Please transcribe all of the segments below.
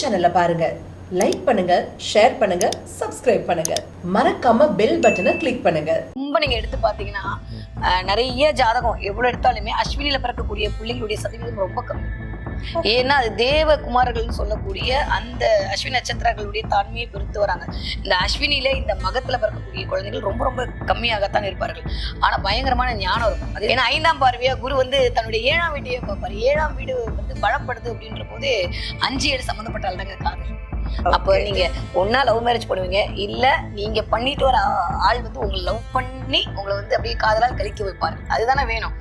சேனலை பாருங்க. லைக் பண்ணுங்க ஷேர் பண்ணுங்க சப்ஸ்கிரைப் பண்ணுங்க. மறக்காம பெல் பட்டனை கிளிக் பண்ணுங்க. ரொம்ப நீங்க எடுத்து பாத்தீங்கன்னா நிறைய ஜாதகம் எவ்வளவு எடுத்தாலுமே அஸ்வினியில பிறக்கக்கூடிய பிள்ளைங்களுடைய சதவீதம் ரொம்ப கம்மி. ஏன்னா அது தேவ குமாரர்கள்னு சொல்லக்கூடிய அந்த அஸ்வினி நட்சத்திரங்களுடைய தன்மையை பொறுத்து வராங்க. இந்த அஸ்வினியில இந்த மகத்துல பிறக்கக்கூடிய குழந்தைகள் ரொம்ப ரொம்ப கம்மியாகத்தான் இருப்பார்கள். ஆனா பயங்கரமான ஞானம் இருக்கும். அது ஏன்னா ஐந்தாம் பார்வையா குரு வந்து தன்னுடைய ஏழாம் வீட்டையே பார்ப்பாரு. ஏழாம் வீடு வந்து பலப்படுது அப்படின்ற போது அஞ்சு ஏழு சம்மந்தப்பட்ட ஆள்தாங்க காதல் அப்போ நீங்க ஒன்னா லவ் மேரேஜ் பண்ணுவீங்க. இல்ல நீங்க பண்ணிட்டு வர ஆள் வந்து உங்களை லவ் பண்ணி உங்களை வந்து அப்படியே காதலால் கழிக்க வைப்பாரு. அதுதானே வேணும்.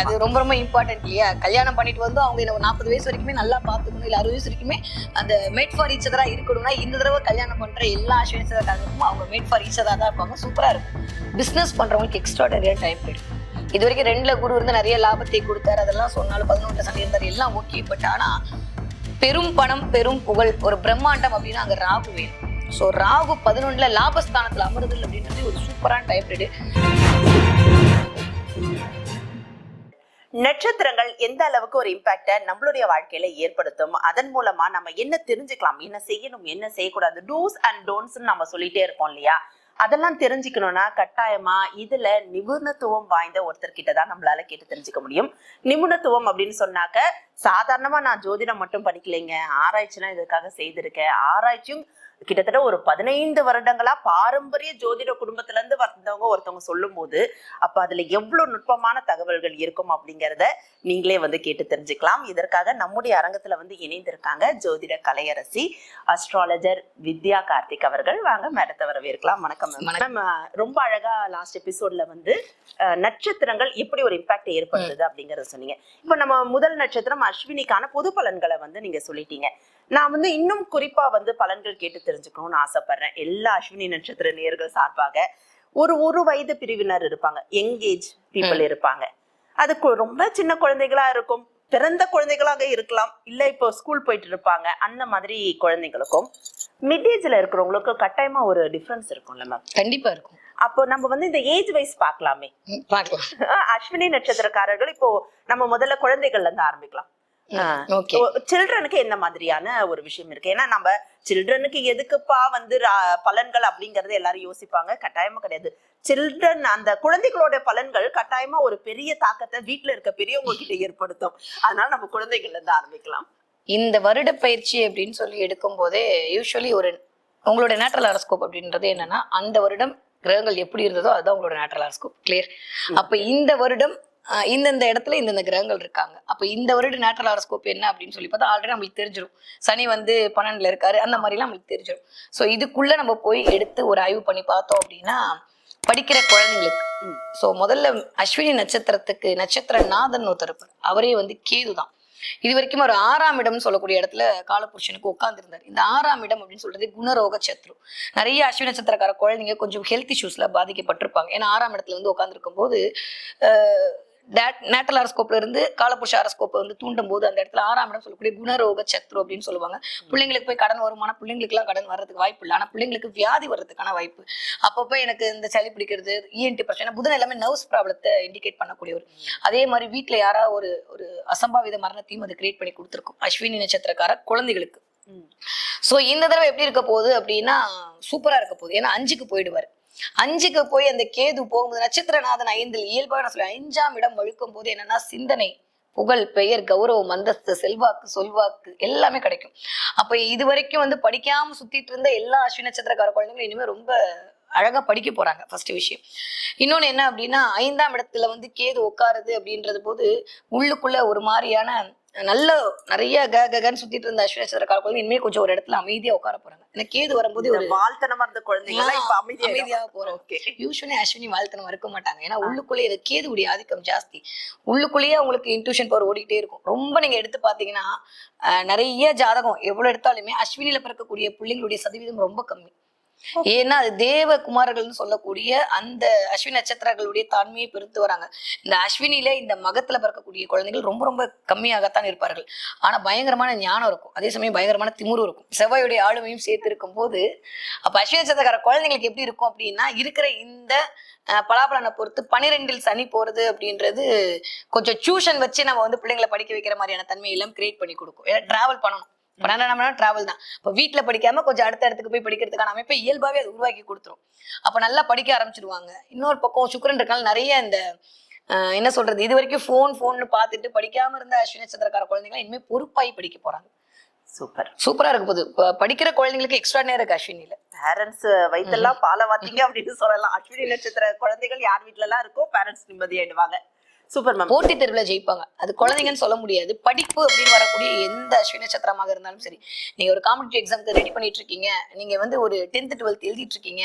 அது ரொம்ப ரொம்ப இம்பார்ட்டன்ட் இல்லையா? கல்யாணம் பண்ணிட்டு வந்து அவங்க என்ன நாற்பது வயசு வரைக்குமே நல்லா பார்த்துக்கணும் இல்ல அறுபது வயசு வரைக்குமே அந்த மேட் ஃபார் ஈச்சதரா இருக்கணும்னா இந்த தடவை கல்யாணம் பண்ற எல்லா அஸ்வினிசதாரங்களுக்கும் அவங்க மேட் ஃபார் ஈச்சதா தான் இருப்பாங்க. சூப்பரா இருக்கும். பிசினஸ் பண்றவங்களுக்கு எக்ஸ்ட்ராடரியா டைம் போயிடும். இது வரைக்கும் ரெண்டுல குரு இருந்து நிறைய லாபத்தை கொடுத்தாரு. அதெல்லாம் சொன்னாலும் பதினொன்று சனி இருந்தாரு. எல்லாம் ஓகே பட் ஆனா பெரும் பணம் பெரும் புகழ். ஒரு பிரம்மாண்டம் அப்படின்னா அங்க ராகு வேணும். ஸோ ராகு பதினொன்றுல லாபஸ்தானத்துல அமருதல் அப்படின்றது ஒரு சூப்பரான டைப் நட்சத்திரங்கள் எந்த அளவுக்கு ஒரு இம்பாக்டை நம்மளுடைய வாழ்க்கையில ஏற்படுத்தும்? அதன் மூலமா நம்ம என்ன தெரிஞ்சுக்கலாம்? என்ன செய்யணும்? என்ன செய்யக்கூடாது? டூஸ் அண்ட் டோன்ட்ஸ் நம்ம சொல்லிட்டே இருப்போம் இல்லையா? அதெல்லாம் தெரிஞ்சுக்கணும்னா கட்டாயமா இதுல நிபுணத்துவம் வாய்ந்த ஒருத்தர்கிட்ட தான் நம்மளால கேட்டு தெரிஞ்சுக்க முடியும். நிபுணத்துவம் அப்படின்னு சொன்னாக்க சாதாரணமா நான் ஜோதிடம் மட்டும் படிக்கலைங்க. ஆராய்ச்சிலாம் இதற்காக செய்திருக்கேன். ஆராய்ச்சியும் கிட்டத்தட்ட ஒரு பதினைந்து வருடங்களா பாரம்பரிய ஜோதிட குடும்பத்துல இருந்து வந்தவங்க ஒருத்தவங்க சொல்லும் போது அப்ப அதுல எவ்வளவு நுட்பமான தகவல்கள் இருக்கும் அப்படிங்கறத நீங்களே வந்து கேட்டு தெரிஞ்சுக்கலாம். இதற்காக நம்முடைய அரங்கத்துல வந்து இணைந்திருக்காங்க ஜோதிட கலையரசி அஸ்ட்ராலஜர் வித்யா கார்த்திக் அவர்கள். வாங்க மேடத்தை வரவேற்கலாம். வணக்கம் மேம் ரொம்ப அழகா லாஸ்ட் எபிசோட்ல வந்து நட்சத்திரங்கள் எப்படி ஒரு இம்பாக்ட் ஏற்படுத்துது அப்படிங்கறத சொன்னீங்க. இப்ப நம்ம முதல் நட்சத்திரம் அஸ்வினிக்கான பொது பலன்களை வந்து நீங்க சொல்லிட்டீங்க. நான் வந்து இன்னும் குறிப்பா வந்து பலன்கள் கேட்டு தெரிஞ்சுக்கணும்னு ஆசைப்படுறேன். எல்லா அஸ்வினி நட்சத்திர நேர்கள் சார்பாக ஒரு ஒரு வயது பிரிவினர் இருப்பாங்க. யங்கேஜ் பீப்புள் இருப்பாங்க. அதுக்கு ரொம்ப சின்ன குழந்தைகளா இருக்கும். பிறந்த குழந்தைகளாக இருக்கலாம். இல்ல இப்போ ஸ்கூல் போயிட்டு இருப்பாங்க. அந்த மாதிரி குழந்தைங்களுக்கும் மிட் ஏஜ்ல இருக்கிறவங்களுக்கு கட்டாயமா ஒரு டிஃபரன்ஸ் இருக்கும்ல மேம் கண்டிப்பா இருக்கும். அப்போ நம்ம வந்து இந்த ஏஜ் வைஸ் பார்க்கலாமே. ம், பார்க்கலாம். அஸ்வினி நட்சத்திரக்காரர்கள் இப்போ நம்ம முதல்ல குழந்தைகள்ல இருந்து ஆரம்பிக்கலாம். சில்ட்ரனுக்கு என்ன மாதிரியான ஒரு விஷயம் இருக்கு? ஏன்னா நம்ம சில்ட்ரனுக்கு எதுக்குப்பா வந்து பலன்கள் அப்படிங்கறது எல்லாரும் யோசிப்பாங்க. கட்டாயமா கிடையாது. சில்ட்ரன் அந்த குழந்தைகளோட பலன்கள் கட்டாயமா ஒரு பெரிய தாக்கத்தை வீட்ல இருக்க பெரியவங்க கிட்ட ஏற்படுத்தும். அதனால நம்ம குழந்தைகள்ல இருந்து ஆரம்பிக்கலாம். இந்த வருட பயிற்சி அப்படின்னு சொல்லி எடுக்கும் போதே யூஸ்வலி ஒரு உங்களோட நேட்ரல் அரஸ்கோப் அப்படின்றது என்னன்னா அந்த வருடம் கிரகங்கள் எப்படி இருந்ததோ அதுதான் உங்களோட நேட்ரல் அரஸ்கோப் கிளியர் அப்ப இந்த வருடம் இந்தந்த இடத்துல இந்தந்த கிரகங்கள் இருக்காங்க. அப்ப இந்த வருட நேட்ரல் அரஸ்கோப் என்ன அப்படின்னு சொல்லி பார்த்தா ஆல்ரெடி நம்மளுக்கு தெரிஞ்சிடும் சனி வந்து பன்னெண்டுல இருக்காரு அந்த மாதிரிலாம் நம்மளுக்கு தெரிஞ்சிடும் ஸோ இதுக்குள்ள நம்ம போய் எடுத்து ஒரு ஆய்வு பண்ணி பார்த்தோம் அப்படின்னா படிக்கிற குழந்தைங்களுக்கு. ஸோ முதல்ல அஸ்வினி நட்சத்திரத்துக்கு நட்சத்திர நாதன் ஒருத்தர் அவரே வந்து கேது தான். இது வரைக்கும் ஒரு ஆறாம் இடம்னு சொல்லக்கூடிய இடத்துல காலபுருஷனுக்கு உட்கார்ந்திருந்தார். இந்த ஆறாம் இடம் அப்படின்னு சொல்றது குணரோக சத்ரு. நிறைய அஸ்வினி நட்சத்திரக்கார குழந்தைங்க கொஞ்சம் ஹெல்த் இஷ்யூஸ்ல பாதிக்கப்பட்டிருப்பாங்க. ஏன்னா ஆறாம் இடத்துல வந்து உட்கார்ந்துருக்கும் போது நேட்டல் அரஸ்கோப்ல இருந்து காலபுருஷ அரஸ்கோப்பை வந்து தூண்டும் போது அந்த இடத்துல ஆறாம் இடம் சொல்லக்கூடிய குணரோக சத்ரு அப்படின்னு சொல்லுவாங்க. பிள்ளைங்களுக்கு போய் கடன் வருமானா பிள்ளைங்களுக்குலாம் கடன் வர்றதுக்கு வாய்ப்பு இல்லை. ஆனா பிள்ளைங்களுக்கு வியாதி வர்றதுக்கான வாய்ப்பு. அப்பப்போ எனக்கு இந்த சளி பிடிக்கிறது இஎன்டி பிரச்சனை புதன் எல்லாமே நர்வ்ஸ் ப்ராப்ளத்தை இண்டிகேட் பண்ணக்கூடியவர். அதே மாதிரி வீட்ல யாராவது ஒரு ஒரு அசம்பாவித மரணத்தையும் அது கிரியேட் பண்ணி கொடுத்துருக்கும். அஸ்வினி நட்சத்திரக்கார குழந்தைகளுக்கு. சோ இந்த தடவை எப்படி இருக்க போகுது அப்படின்னா சூப்பரா இருக்க போகுது. ஏன்னா அஞ்சுக்கு போயிடுவாரு. அஞ்சுக்கு போய் அந்த கேது போகும்போது நட்சத்திரநாதன் ஐந்தில் இயல்பாக நான் சொல்லுவேன் அஞ்சாம் இடம் வழுக்கும் போது என்னன்னா சிந்தனை புகழ் பெயர் கௌரவம் அந்தஸ்து செல்வாக்கு சொல்வாக்கு எல்லாமே கிடைக்கும். அப்ப இது வரைக்கும் வந்து படிக்காம சுத்திட்டு இருந்த எல்லா அஸ்வினி நட்சத்திரக்கார குழந்தைங்களும் இனிமே ரொம்ப அழகா படிக்க போறாங்க ஃபர்ஸ்ட் விஷயம். இன்னொன்னு என்ன அப்படின்னா ஐந்தாம் இடத்துல வந்து கேது உட்காருது அப்படின்றது போது உள்ளுக்குள்ள ஒரு மாதிரியான நல்ல நிறைய க கன்னு சுத்திட்டு இருந்த அஸ்வினி நட்சத்திரக்கார குழந்தை இனிமே கொஞ்சம் ஒரு இடத்துல அமைதியா உட்கார போறாங்க. எனக்கு கேது வரும்போது ஒரு வாழ்த்தனமா இருந்த குழந்தைகள் இப்ப அமைதியா அமைதியா போறோம் ஓகே. யூஸ்வலி அஸ்வினி வாழ்த்தனம் இருக்க மாட்டாங்க. ஏன்னா உள்ளுக்குள்ளேயே இது கேதுவுடைய ஆதிக்கம் ஜாஸ்தி. உள்ளுக்குள்ளேயே உங்களுக்கு இன்ட்யூஷன் பவர் ஓடிக்கிட்டே இருக்கும். ரொம்ப நீங்க எடுத்து பாத்தீங்கன்னா நிறைய ஜாதகம் எவ்வளவு எடுத்தாலுமே அஸ்வினியில பிறக்கக்கூடிய பிள்ளைங்களுடைய சதவீதம் ரொம்ப கம்மி. ஏன்னா அது தேவ குமாரர்கள்னு சொல்லக்கூடிய அந்த அஸ்வினி நட்சத்திரங்களுடைய தன்மையை பெருத்து வராங்க. இந்த அஸ்வினியில இந்த மகத்துல பிறக்கக்கூடிய குழந்தைகள் ரொம்ப ரொம்ப கம்மியாகத்தான் இருப்பார்கள். ஆனா பயங்கரமான ஞானம் இருக்கும். அதே சமயம் பயங்கரமான திமுரு இருக்கும். செவ்வாயுடைய ஆளுமையும் சேர்த்து இருக்கும் போது அப்ப அஸ்வினி நட்சத்திரக்கார குழந்தைங்களுக்கு எப்படி இருக்கும் அப்படின்னா இருக்கிற இந்த பலாபலனை பொறுத்து பனிரெண்டில் சனி போறது அப்படின்றது கொஞ்சம் டியூஷன் வச்சு நம்ம வந்து பிள்ளைங்களை படிக்க வைக்கிற மாதிரியான தன்மையெல்லாம் கிரியேட் பண்ணி கொடுக்கும். டிராவல் பண்ணணும். பன்னெண்டாம் நேரம் டிராவல் தான். இப்போ வீட்ல படிக்காம கொஞ்சம் அடுத்த இடத்துக்கு போய் படிக்கிறதுக்கான அமைப்பை இயல்பாவே அது உருவாக்கி கொடுத்துரும். அப்ப நல்லா படிக்க ஆரம்பிச்சிருவாங்க. இன்னொரு பக்கம் சுக்கிரன் இருக்கனால நிறைய இந்த என்ன சொல்றது? இது வரைக்கும் ஃபோன் ஃபோன்னு பார்த்துட்டு படிக்காம இருந்த அஸ்வினி நட்சத்திரக்கார குழந்தைங்க இனிமே பொறுப்பாய் படிக்க போறாங்க. சூப்பர் சூப்பரா இருக்கு போது. படிக்கிற குழந்தைங்களுக்கு எக்ஸ்ட்ரா நேரம் இருக்கு அஸ்வினில பேரண்ட்ஸ் வயித்தெல்லாம் பால வாத்தீங்க அப்படின்னு சொல்லலாம். அஸ்வினி நட்சத்திர குழந்தைகள் யார் வீட்ல எல்லாம் இருக்கோ பேரண்ட்ஸ் நிம்மதியாயிடுவாங்க சூப்பர் மேம் போட்டி தெருவில் ஜெயிப்பாங்க. அது குழந்தைங்கன்னு சொல்ல முடியாது. படிப்பு அப்படின்னு வரக்கூடிய எந்த அஸ்வினி நட்சத்திரமாக இருந்தாலும் சரி நீங்கள் ஒரு காம்படிட்டிவ் எக்ஸாமுக்கு ரெடி பண்ணிட்டு இருக்கீங்க. நீங்கள் வந்து ஒரு டென்த் டுவெல்த் எழுதிட்டு இருக்கீங்க.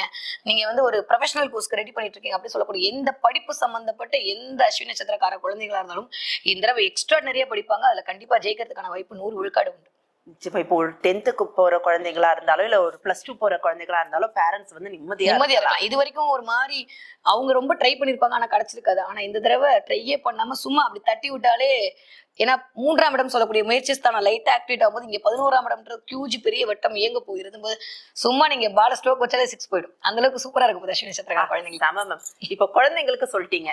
நீங்கள் வந்து ஒரு ப்ரொஃபஷனல் கோர்ஸ்க்கு ரெடி பண்ணிட்டு இருக்கீங்க அப்படின்னு சொல்லக்கூடிய எந்த படிப்பு சம்பந்தப்பட்ட எந்த அஸ்வினி நட்சத்திரக்கார குழந்தைகளாக இருந்தாலும் இந்த தடவை எக்ஸ்ட்ரா நிறைய படிப்பாங்க. அதில் கண்டிப்பாக ஜெயிக்கிறதுக்கான வாய்ப்பு நூறு விழுக்காடு உண்டு. இப்ப ஒரு டென்த்துக்கு போற குழந்தைங்களா இருந்தாலும் இல்ல ஒரு பிளஸ் டூ போற குழந்தைங்களா இருந்தாலும் பேரண்ட்ஸ் வந்து நிம்மதியா நிம்மதியா இருக்கலாம். இது வரைக்கும் ஒரு மாதிரி அவங்க ரொம்ப ட்ரை பண்ணிருப்பாங்க ஆனா கிடைச்சிருக்காது. ஆனா இந்த தடவை ட்ரையே பண்ணாம சும்மா அப்படி தட்டி விட்டாலே ஏன்னா மூன்றாம் இடம் சொல்லக்கூடிய முயற்சி ஸ்தானம் லைட்டா ஆக்டிவேட் ஆகும்போது இங்க பதினோராம் இடம்ன்ற கியூஜி பெரிய வட்டம் இயங்க போகிறது போது சும்மா நீங்க பால ஸ்ட்ரோக் வச்சாலே சிக்ஸ் போயிடும். அந்த அளவுக்கு சூப்பரா இருக்கு போது அஸ்வினி நட்சத்திரக்கார குழந்தைங்க செம மேம் இப்ப குழந்தைங்களுக்கு சொல்லிட்டீங்க.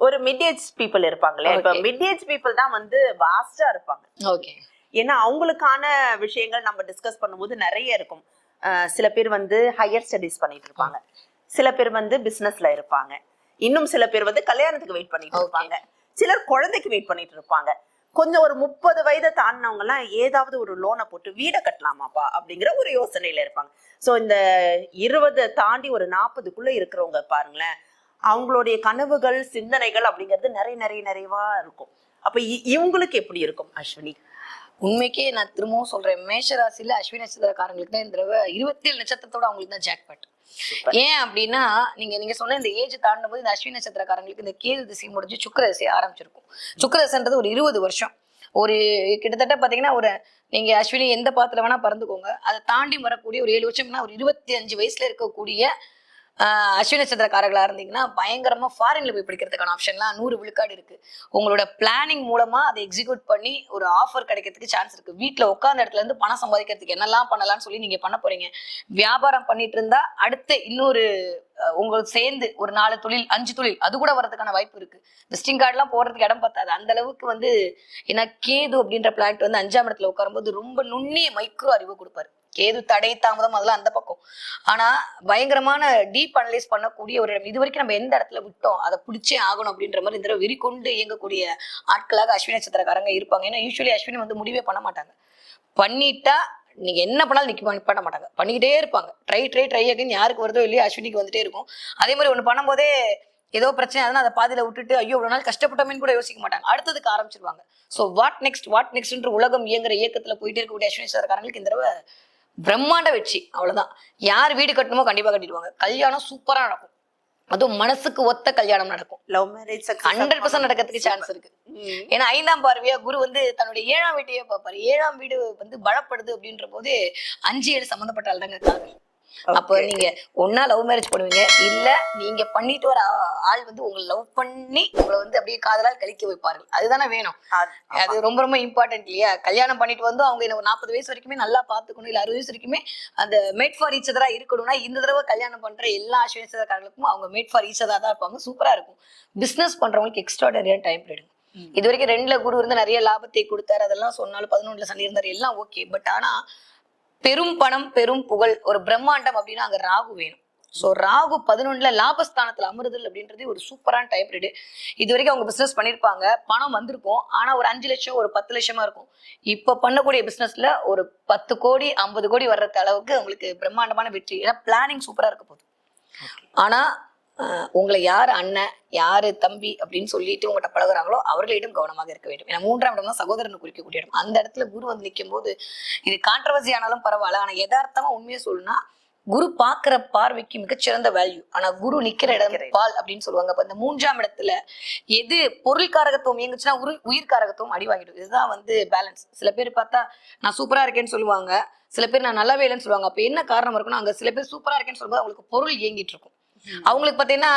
ஒரு மிட் ஏஜ் பீப்புள் இருப்பாங்களே இப்ப. மிட் ஏஜ் பீப்புள் தான் வந்து வாஸ்டா இருப்பாங்க. ஓகே ஏன்னா அவங்களுக்கான விஷயங்கள் நம்ம டிஸ்கஸ் பண்ணும்போது நிறைய இருக்கும். சில பேர் வந்து ஹையர் ஸ்டடிஸ் பண்ணிட்டு இருப்பாங்க. சில பேர் வந்து பிசினஸ்ல இருப்பாங்க. இன்னும் சில பேர் வந்து கல்யாணத்துக்கு வெயிட் பண்ணிட்டு. இருப்பாங்க. சிலர் குழந்தைக்கு வெயிட் பண்ணிட்டு இருப்பாங்க. கொஞ்சம் ஒரு முப்பது வயதை தாண்டினவங்க எல்லாம் ஏதாவது ஒரு லோனை போட்டு வீடை கட்டலாமாப்பா அப்படிங்கிற ஒரு யோசனையில இருப்பாங்க. சோ இந்த இருபதை தாண்டி ஒரு நாற்பதுக்குள்ள இருக்கிறவங்க பாருங்களேன் அவங்களுடைய கனவுகள் சிந்தனைகள் அப்படிங்கிறது நிறைய நிறைய நிறைவா இருக்கும். அப்ப இவங்களுக்கு எப்படி இருக்கும் அஸ்வினி? உண்மைக்கே நான் திரும்பவும் சொல்றேன் மேஷ ராசியில அஸ்வினி நட்சத்திரக்காரங்களுக்கு தான் இந்த தடவை இருபத்தி ஏழு நட்சத்திரத்தோட அவங்களுக்கு தான் ஜாக்பாட். ஏன் அப்படின்னா நீங்க நீங்க சொன்ன இந்த ஏஜ் தாண்டும் போது இந்த அஸ்வினி நட்சத்திரக்காரங்களுக்கு இந்த கேது திசை முடிஞ்சு சுக்கிர திசை ஆரம்பிச்சிருக்கும். சுக்கிர திசைன்றது ஒரு இருபது வருஷம். ஒரு கிட்டத்தட்ட பாத்தீங்கன்னா ஒரு நீங்க அஸ்வினி எந்த பாத்துல வேணா பறந்துக்கோங்க. அதை தாண்டி வரக்கூடிய ஒரு ஏழு வருஷம்னா ஒரு இருபத்தி அஞ்சு வயசுல இருக்கக்கூடிய அஸ்வினி நட்சத்திரக்காரர்களா இருந்தீங்கன்னா பயங்கரமாக ஃபாரினில் போய் படிக்கிறதுக்கான ஆப்ஷன்லாம் நூறு விழுக்காடு இருக்குது உங்களோட பிளானிங் மூலமாக அதை எக்ஸிக்யூட் பண்ணி ஒரு ஆஃபர் கிடைக்கிறதுக்கு சான்ஸ் இருக்குது வீட்டில் உட்காந்த இடத்துல இருந்து பணம் சம்பாதிக்கிறதுக்கு என்னெல்லாம் பண்ணலாம்னு சொல்லி நீங்கள் பண்ண போகிறீங்க வியாபாரம் பண்ணிட்டு இருந்தா அடுத்து இன்னொரு உங்களுக்கு சேர்ந்து ஒரு நாலு தொழில் அஞ்சு தொழில் அது கூட வரதுக்கான வாய்ப்பு இருக்கு. விசிட்டிங் கார்டுலாம் போடுறதுக்கு இடம் பத்தாது. அந்த அளவுக்கு வந்து ஏன்னா கேது அப்படின்ற பிளானட் வந்து அஞ்சாம் இடத்துல உட்காரும்போது ரொம்ப நுண்ணிய மைக்ரோ அறிவு கொடுப்பாரு. கேது தடை தாமதம் அதெல்லாம் அந்த பக்கம். ஆனா பயங்கரமான டீப் அனலைஸ் பண்ணக்கூடிய ஒரு இடம். இது வரைக்கும் நம்ம எந்த இடத்துல விட்டோம் அதை பிடிச்சே ஆகணும் அப்படின்ற மாதிரி இந்த தடவை வெறி கொண்டு இயங்கக்கூடிய ஆட்களாக அஸ்வினி நட்சத்திரக்காரங்க இருப்பாங்க. ஏன்னா யூஸ்வலி அஸ்வினி வந்து முடிவே பண்ண மாட்டாங்க. பண்ணிட்டா நீங்க என்ன பண்ணாலும் நிக்க பண்ண- மாட்டாங்க. பண்ணிக்கிட்டே இருப்பாங்க. ட்ரை ட்ரை ட்ரை அகைன் யாருக்கு வருதோ இல்லையோ அஸ்வினிக்கு வந்துட்டே இருக்கும். அதே மாதிரி ஒண்ணு பண்ணும்போதே ஏதோ பிரச்சனை அதனால அதை பாதியில விட்டுட்டு ஐயோ இவ்வளவு நாள் கஷ்டப்பட்டோமேன்னு கூட யோசிக்க மாட்டாங்க. அடுத்ததுக்கு ஆரம்பிச்சிருவாங்க. சோ வாட் நெக்ஸ்ட் வாட் நெக்ஸ்ட்ன்ற உலகம் இயங்குற இயக்கத்துல போயிட்டே இருக்கக்கூடிய அஸ்வினி சார்காரங்களுக்கு இந்த தடவை பிரம்மாண்ட வெற்றி அவ்வளவுதான். யார் வீடு கட்டணுமோ கண்டிப்பா கட்டிடுவாங்க. கல்யாணம் சூப்பரா நடக்கும். அதுவும் மனசுக்கு ஒத்த கல்யாணம் நடக்கும். லவ் மேரேஜ் ஹண்ட்ரட் பர்சன்ட் நடக்கிறதுக்கு சான்ஸ் இருக்கு. ஏன்னா ஐந்தாம் பார்வையா குரு வந்து தன்னுடைய ஏழாம் வீட்டையே பார்ப்பாரு. ஏழாம் வீடு வந்து பலப்படுது அப்படின்ற போது அஞ்சு ஏழு சம்மந்தப்பட்ட ஆள்தாங்க காதல் அப்ப நீங்க ஒன்னா லவ் மேரேஜ் பண்ணுவீங்க. இல்ல நீங்க பண்ணிட்டு வர ஆள் வந்து உங்களை லவ் பண்ணி உங்களை வந்து அப்படியே காதலால் கழிக்க வைப்பார்கள். அதுதானே வேணும். அது ரொம்ப ரொம்ப இம்பார்ட்டன்ட் இல்லையா? கல்யாணம் பண்ணிட்டு வந்து அவங்க என்ன நாற்பது வயசு வரைக்குமே நல்லா பாத்துக்கணும் இல்ல அறுபது வயசு வரைக்குமே அந்த மேட் ஃபார் ஈச் அதரா இருக்கணும்னா இந்த தடவை கல்யாணம் பண்ற எல்லா அஸ்வினேசக்காரர்களுக்கும் அவங்க மேட் ஃபார் ஈச் தான் இருப்பாங்க. சூப்பரா இருக்கும். பிசினஸ் பண்றவங்களுக்கு எக்ஸ்ட்ராடரியான டைம் பீரியட் இது வரைக்கும் ரெண்டுல குரு இருந்து நிறைய லாபத்தை கொடுத்தாரு அதெல்லாம் சொன்னாலும் பதினொன்றுல சனி இருந்தாரு எல்லாம் ஓகே பட் ஆனா பெரும் பணம் பெரும் புகழ் ஒரு பிரம்மாண்டம் அப்படின்னா அங்க ராகு வேணும். ஸோ ராகு பதினொன்றுல லாபஸ்தானத்துல அமருதல் அப்படின்றது ஒரு சூப்பரான டைப் ரீடு இது வரைக்கும் அவங்க பிசினஸ் பண்ணியிருப்பாங்க பணம் வந்திருக்கும். ஆனா ஒரு அஞ்சு லட்சம் ஒரு பத்து லட்சமா இருக்கும். இப்ப பண்ணக்கூடிய பிசினஸ்ல ஒரு பத்து கோடி ஐம்பது கோடி வர்றது அளவுக்கு உங்களுக்கு பிரம்மாண்டமான வெற்றி. ஏன்னா பிளானிங் சூப்பரா இருக்க போகுது. ஆனா உங்களை யார் அண்ணன் யாரு தம்பி அப்படின்னு சொல்லிட்டு உங்கள்கிட்ட பழகுறாங்களோ அவர்களிடம் கவனமாக இருக்க வேண்டும். ஏன்னா மூன்றாம் இடம் தான் சகோதரனை குறிக்கக்கூடிய இடம். அந்த இடத்துல குரு வந்து நிற்கும் போது இது கான்ட்ரவர்சி ஆனாலும் பரவாயில்ல. ஆனா யதார்த்தமா உண்மையை சொல்லணும்னா குரு பாக்குற பார்வைக்கு மிகச்சிறந்த வேல்யூ ஆனா குரு நிக்கிற இடம் பால் அப்படின்னு சொல்லுவாங்க. அப்ப இந்த மூன்றாம் இடத்துல எது பொருள் காரகத்துவம் இயங்குச்சுன்னா உரு உயிர் காரகத்துவம் அடி வாங்கிடும். இதுதான் வந்து பேலன்ஸ் சில பேர் பார்த்தா நான் சூப்பரா இருக்கேன்னு சொல்லுவாங்க. சில பேர் நான் நல்லாவே இல்லைன்னு சொல்லுவாங்க. அப்ப என்ன காரணம் இருக்குன்னா அங்க சில பேர் சூப்பரா இருக்கேன்னு சொல்லும்போது அவங்களுக்கு பொருள் இயங்கிட்டு இருக்கும். அவங்களுக்கு பாத்தீங்கன்னா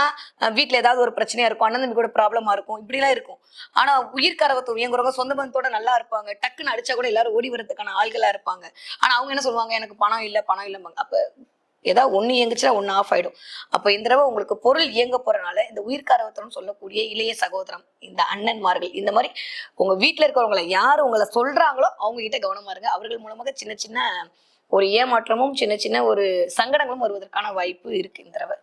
வீட்டில் ஏதாவது ஒரு பிரச்சனையா இருக்கும் அண்ணன் தம்பி கூட ப்ராப்ளமா இருக்கும் இப்படிலாம் இருக்கும். ஆனா உயிர் இயங்குறவங்க சொந்த பந்தத்தோட நல்லா இருப்பாங்க. டக்குன்னு அடிச்சா கூட எல்லாரும் ஓடி வரதுக்கான ஆள்களா இருப்பாங்க. ஆனா அவங்க என்ன சொல்லுவாங்க? எனக்கு பணம் இல்ல பணம் இல்லம்பாங்க. அப்ப ஏதாவது ஒண்ணு இயங்குச்சுன்னா ஒண்ணு ஆஃப் ஆயிடும். அப்ப இந்த தடவை உங்களுக்கு பொருள் இயங்க போறனால இந்த உயிர்காரவத்தனம் சொல்லக்கூடிய இளைய சகோதரம் இந்த அண்ணன்மார்கள் இந்த மாதிரி உங்க வீட்டுல இருக்கிறவங்கள யார் உங்களை சொல்றாங்களோ அவங்க கிட்ட கவனமா இருங்க. அவர்கள் மூலமாக சின்ன சின்ன ஒரு ஏமாற்றமும் சின்ன சின்ன ஒரு சங்கடங்களும் வருவதற்கான வாய்ப்பு இருக்கு இந்த தடவை.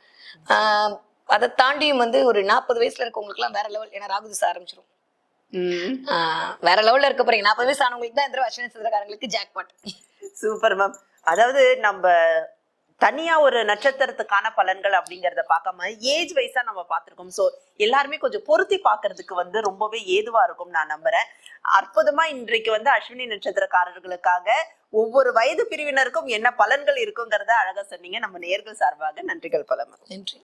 அதை தாண்டியும் வந்து ஒரு நாற்பது வயசுல இருக்கவங்களுக்குலாம் வேற லெவல் ஏன்னா ராகு திசை ஆரம்பிச்சிடும் வேற லெவல்ல இருக்க போறீங்க நாற்பது வயசு ஆனவங்களுக்கு தான் இந்த தடவை அஸ்வினி நட்சத்திரக்காரங்களுக்கு ஜாக்பாட் சூப்பர் மேம் அதாவது நம்ம தனியா ஒரு நட்சத்திரத்துக்கான பலன்கள் அப்படிங்கறத பார்க்காம ஏஜ் வைஸா நம்ம பார்த்துருக்கோம். ஸோ எல்லாருமே கொஞ்சம் பொருத்தி பார்க்கறதுக்கு வந்து ரொம்பவே ஏதுவா இருக்கும் நான் நம்புறேன். அற்புதமா இன்றைக்கு வந்து அஸ்வினி நட்சத்திரக்காரர்களுக்காக ஒவ்வொரு வயது பிரிவினருக்கும் என்ன பலன்கள் இருக்குங்கிறத அழகா சொன்னீங்க. நம்ம நேர்கள் சார்பாக நன்றிகள் பல நன்றி.